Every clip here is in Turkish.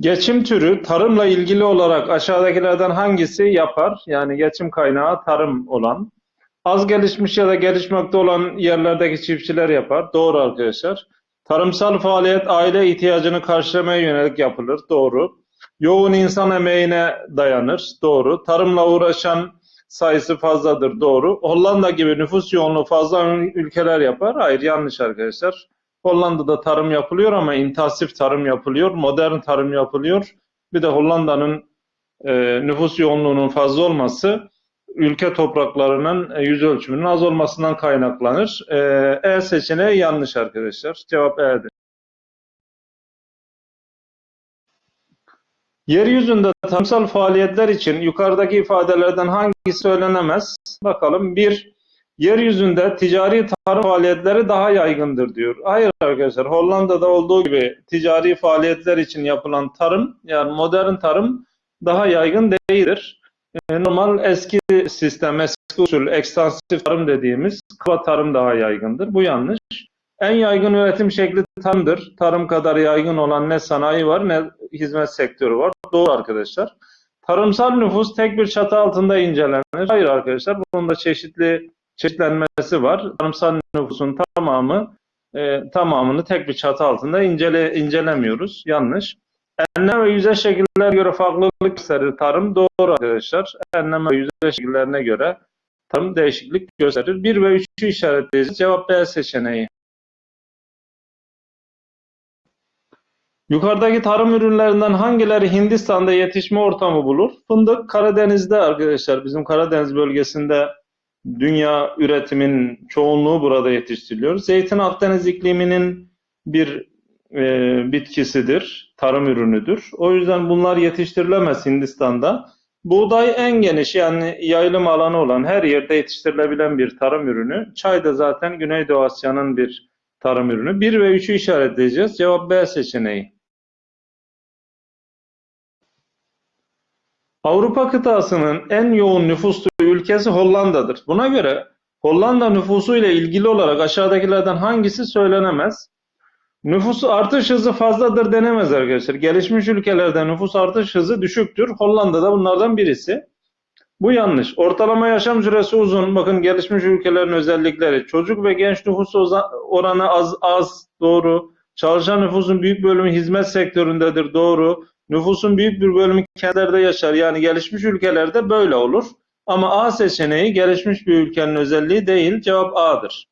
Geçim türü tarımla ilgili olarak aşağıdakilerden hangisi yapar? Yani geçim kaynağı tarım olan. Az gelişmiş ya da gelişmekte olan yerlerdeki çiftçiler yapar. Doğru arkadaşlar. Tarımsal faaliyet aile ihtiyacını karşılamaya yönelik yapılır. Doğru. Yoğun insan emeğine dayanır. Doğru. Tarımla uğraşan sayısı fazladır. Doğru. Hollanda gibi nüfus yoğunluğu fazla ülkeler yapar. Hayır yanlış arkadaşlar. Hollanda'da tarım yapılıyor ama intensif tarım yapılıyor, modern tarım yapılıyor. Bir de Hollanda'nın e, nüfus yoğunluğunun fazla olması ülke topraklarının e, yüz ölçümünün az olmasından kaynaklanır. E, e seçeneği yanlış arkadaşlar. Cevap E'dir. Yeryüzünde tarımsal faaliyetler için yukarıdaki ifadelerden hangisi söylenemez? Bakalım. Bir, yeryüzünde ticari tarım faaliyetleri daha yaygındır diyor. Hayır arkadaşlar Hollanda'da olduğu gibi ticari faaliyetler için yapılan tarım yani modern tarım daha yaygın değildir. E, normal eski sistem, eski usul, ekstansif tarım dediğimiz kaba tarım daha yaygındır. Bu yanlış. En yaygın üretim şekli tarımdır. Tarım kadar yaygın olan ne sanayi var ne hizmet sektörü var. Doğru arkadaşlar. Tarımsal nüfus tek bir çatı altında incelenir. Hayır arkadaşlar bunun da çeşitli çeşitlenmesi var. Tarımsal nüfusun tamamı e, tamamını tek bir çatı altında incele, incelemiyoruz. Yanlış. Enlem ve yüzey şekillerine göre farklılık gösterir tarım. Doğru arkadaşlar. Enlem ve yüzey şekillerine göre tarım değişiklik gösterir. 1 ve 3'ü işaretleyeceğiz. Cevap B seçeneği. Yukarıdaki tarım ürünlerinden hangileri Hindistan'da yetişme ortamı bulur? Fındık Karadeniz'de arkadaşlar. Bizim Karadeniz bölgesinde dünya üretimin çoğunluğu burada yetiştiriliyor. Zeytin Akdeniz ikliminin bir e, bitkisidir, tarım ürünüdür. O yüzden bunlar yetiştirilemez Hindistan'da. Buğday en geniş yani yayılım alanı olan her yerde yetiştirilebilen bir tarım ürünü. Çay da zaten Güneydoğu Asya'nın bir tarım ürünü. 1 ve 3'ü işaretleyeceğiz. Cevap B seçeneği. Avrupa kıtasının en yoğun nüfuslu ülkesi Hollanda'dır. Buna göre Hollanda nüfusu ile ilgili olarak aşağıdakilerden hangisi söylenemez? Nüfus artış hızı fazladır denemez arkadaşlar. Gelişmiş ülkelerde nüfus artış hızı düşüktür. Hollanda'da bunlardan birisi. Bu yanlış. Ortalama yaşam süresi uzun. Bakın gelişmiş ülkelerin özellikleri. Çocuk ve genç nüfus oranı az az doğru. Çalışan nüfusun büyük bölümü hizmet sektöründedir doğru. Nüfusun büyük bir bölümü kentlerde yaşar. Yani gelişmiş ülkelerde böyle olur. Ama A seçeneği gelişmiş bir ülkenin özelliği değil. Cevap A'dır.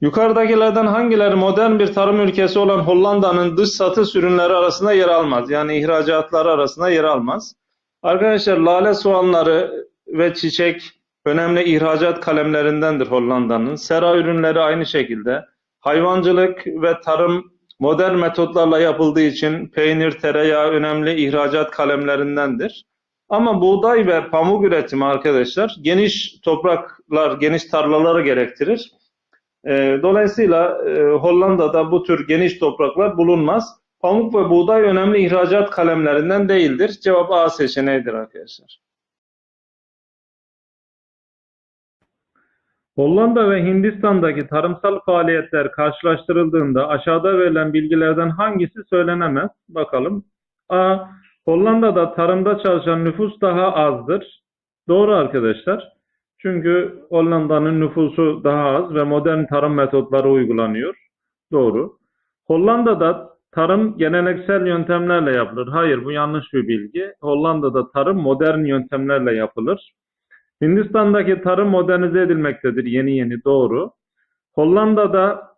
Yukarıdakilerden hangileri modern bir tarım ülkesi olan Hollanda'nın dış satış ürünleri arasında yer almaz? Yani ihracatları arasında yer almaz. Arkadaşlar lale soğanları ve çiçek önemli ihracat kalemlerindendir Hollanda'nın. Sera ürünleri aynı şekilde. Hayvancılık ve tarım modern metotlarla yapıldığı için peynir, tereyağı önemli ihracat kalemlerindendir. Ama buğday ve pamuk üretimi arkadaşlar geniş topraklar, geniş tarlaları gerektirir. E, dolayısıyla e, Hollanda'da bu tür geniş topraklar bulunmaz. Pamuk ve buğday önemli ihracat kalemlerinden değildir. Cevap A seçeneğidir arkadaşlar. Hollanda ve Hindistan'daki tarımsal faaliyetler karşılaştırıldığında aşağıda verilen bilgilerden hangisi söylenemez? Bakalım. A. Hollanda'da tarımda çalışan nüfus daha azdır. Doğru arkadaşlar. Çünkü Hollanda'nın nüfusu daha az ve modern tarım metotları uygulanıyor. Doğru. Hollanda'da tarım geleneksel yöntemlerle yapılır. Hayır bu yanlış bir bilgi. Hollanda'da tarım modern yöntemlerle yapılır. Hindistan'daki tarım modernize edilmektedir yeni yeni doğru. Hollanda'da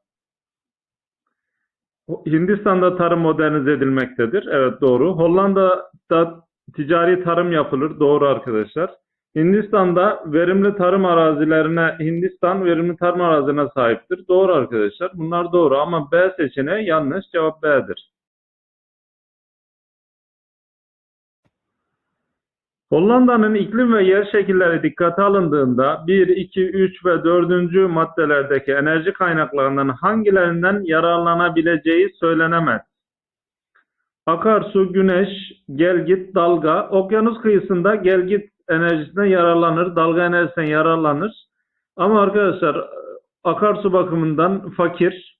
Hindistan'da tarım modernize edilmektedir. Evet doğru. Hollanda'da ticari tarım yapılır. Doğru arkadaşlar. Hindistan'da verimli tarım arazilerine Hindistan verimli tarım arazilerine sahiptir. Doğru arkadaşlar. Bunlar doğru ama B seçeneği yanlış. Cevap B'dir. Hollanda'nın iklim ve yer şekilleri dikkate alındığında 1, 2, 3 ve 4. maddelerdeki enerji kaynaklarından hangilerinden yararlanabileceği söylenemez. Akarsu, güneş, gelgit, dalga, okyanus kıyısında gelgit enerjisinden yararlanır, dalga enerjisinden yararlanır. Ama arkadaşlar akarsu bakımından fakir,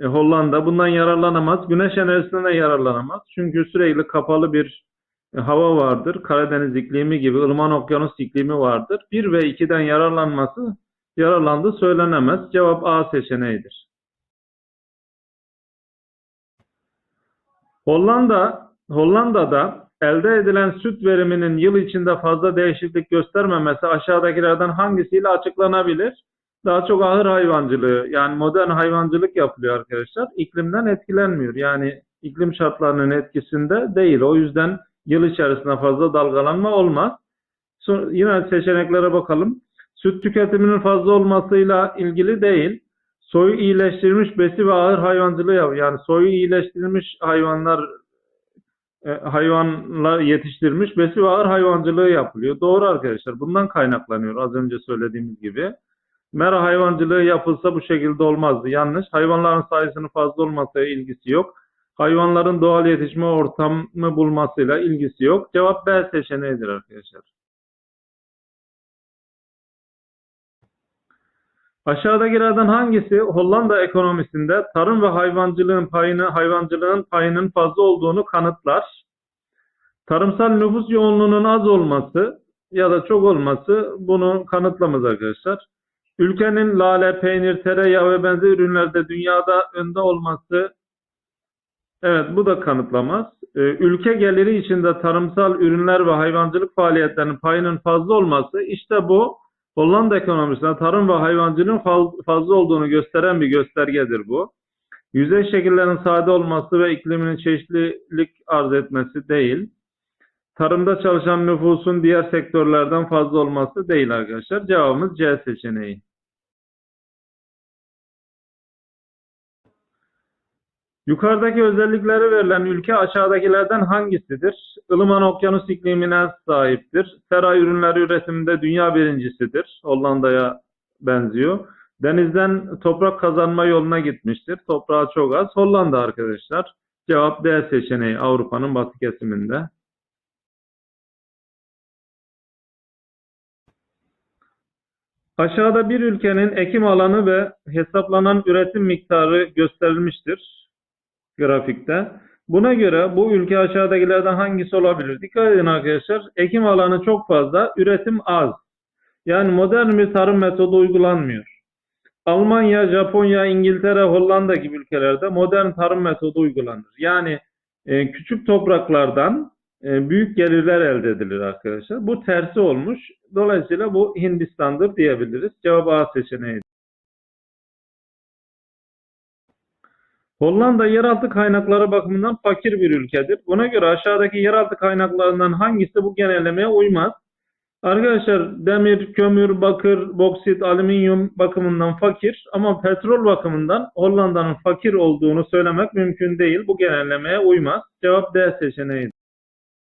E, Hollanda bundan yararlanamaz. Güneş enerjisinden de yararlanamaz. Çünkü sürekli kapalı bir hava vardır. Karadeniz iklimi gibi ılıman okyanus iklimi vardır. 1 ve 2'den yararlanması yararlandığı söylenemez. Cevap A seçeneğidir. Hollanda Hollanda'da elde edilen süt veriminin yıl içinde fazla değişiklik göstermemesi aşağıdakilerden hangisiyle açıklanabilir? Daha çok ahır hayvancılığı yani modern hayvancılık yapılıyor arkadaşlar. İklimden etkilenmiyor. Yani iklim şartlarının etkisinde değil. O yüzden yıl içerisinde fazla dalgalanma olmaz. Yine seçeneklere bakalım. Süt tüketiminin fazla olmasıyla ilgili değil. Soyu iyileştirilmiş besi ve ağır hayvancılığı yani soyu iyileştirilmiş hayvanlar e, hayvanlar yetiştirilmiş besi ve ağır hayvancılığı yapılıyor. Doğru arkadaşlar. Bundan kaynaklanıyor az önce söylediğimiz gibi. Mera hayvancılığı yapılsa bu şekilde olmazdı. Yanlış. Hayvanların sayısının fazla olmasıyla ilgisi yok. Hayvanların doğal yetişme ortamı bulmasıyla ilgisi yok. Cevap B seçeneğidir arkadaşlar. Aşağıdakilerden hangisi Hollanda ekonomisinde tarım ve hayvancılığın payını, hayvancılığın payının fazla olduğunu kanıtlar? Tarımsal nüfus yoğunluğunun az olması ya da çok olması bunu kanıtlamaz arkadaşlar. Ülkenin lale, peynir, tereyağı ve benzer ürünlerde dünyada önde olması evet bu da kanıtlamaz. Ee, ülke geliri içinde tarımsal ürünler ve hayvancılık faaliyetlerinin payının fazla olması işte bu Hollanda ekonomisinde tarım ve hayvancılığın faz- fazla olduğunu gösteren bir göstergedir bu. Yüzey şekillerinin sade olması ve ikliminin çeşitlilik arz etmesi değil. Tarımda çalışan nüfusun diğer sektörlerden fazla olması değil arkadaşlar. Cevabımız C seçeneği. Yukarıdaki özellikleri verilen ülke aşağıdakilerden hangisidir? Ilıman okyanus iklimine sahiptir. Sera ürünleri üretiminde dünya birincisidir. Hollanda'ya benziyor. Denizden toprak kazanma yoluna gitmiştir. Toprağı çok az. Hollanda arkadaşlar. Cevap D seçeneği Avrupa'nın batı kesiminde. Aşağıda bir ülkenin ekim alanı ve hesaplanan üretim miktarı gösterilmiştir grafikte. Buna göre bu ülke aşağıdakilerden hangisi olabilir? Dikkat edin arkadaşlar. Ekim alanı çok fazla, üretim az. Yani modern bir tarım metodu uygulanmıyor. Almanya, Japonya, İngiltere, Hollanda gibi ülkelerde modern tarım metodu uygulanır. Yani e, küçük topraklardan e, büyük gelirler elde edilir arkadaşlar. Bu tersi olmuş. Dolayısıyla bu Hindistan'dır diyebiliriz. Cevap A seçeneği. Hollanda yeraltı kaynakları bakımından fakir bir ülkedir. Buna göre aşağıdaki yeraltı kaynaklarından hangisi bu genellemeye uymaz? Arkadaşlar demir, kömür, bakır, boksit, alüminyum bakımından fakir ama petrol bakımından Hollanda'nın fakir olduğunu söylemek mümkün değil. Bu genellemeye uymaz. Cevap D seçeneği.